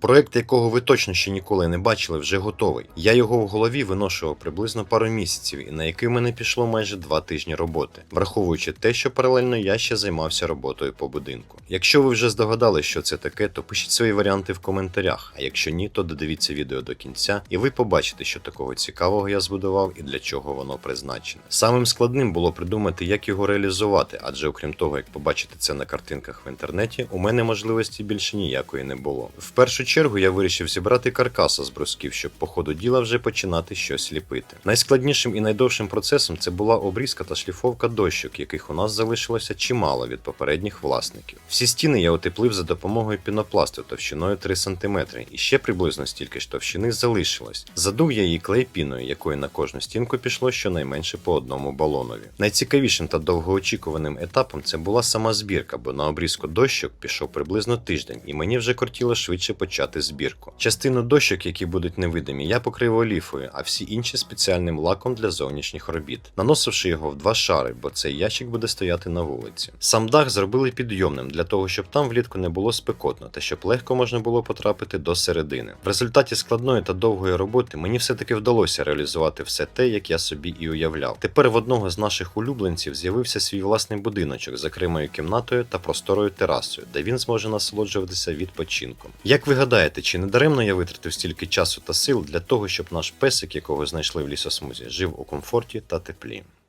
Проект, якого ви точно ще ніколи не бачили, вже готовий. Я його в голові виношував приблизно пару місяців, і на який мене пішло майже два тижні роботи, враховуючи те, що паралельно я ще займався роботою по будинку. Якщо ви вже здогадали, що це таке, то пишіть свої варіанти в коментарях. А якщо ні, то додивіться відео до кінця, і ви побачите, що такого цікавого я збудував і для чого воно призначене. Самим складним було придумати, як його реалізувати, адже окрім того, як побачити це на картинках в інтернеті, у мене можливості більше ніякої не було. В першу чергу я вирішив зібрати каркаса з брусків, щоб по ходу діла вже починати щось ліпити. Найскладнішим і найдовшим процесом це була обрізка та шліфовка дощок, яких у нас залишилося чимало від попередніх власників. Всі стіни я утеплив за допомогою пінопласту товщиною 3 см, і ще приблизно стільки ж товщини залишилось. Задув я її клей піною, якої на кожну стінку пішло щонайменше по одному балонові. Найцікавішим та довгоочікуваним етапом це була сама збірка, бо на обрізку дощок пішов приблизно тиждень, і мені вже кортіло швидше почати збірку. Частину дощок, які будуть невидимі, я покрив оліфою, а всі інші спеціальним лаком для зовнішніх робіт, наносивши його в два шари, бо цей ящик буде стояти на вулиці. Сам дах зробили підйомним для того, щоб там влітку не було спекотно та щоб легко можна було потрапити до середини. В результаті складної та довгої роботи мені все-таки вдалося реалізувати все те, як я собі і уявляв. Тепер в одного з наших улюбленців з'явився свій власний будиночок з окремою кімнатою та просторою терасою, де він зможе насолоджуватися відпочинком. Як ви гадаєте, чи не даремно я витратив стільки часу та сил для того, щоб наш песик, якого знайшли в лісосмузі, жив у комфорті та теплі?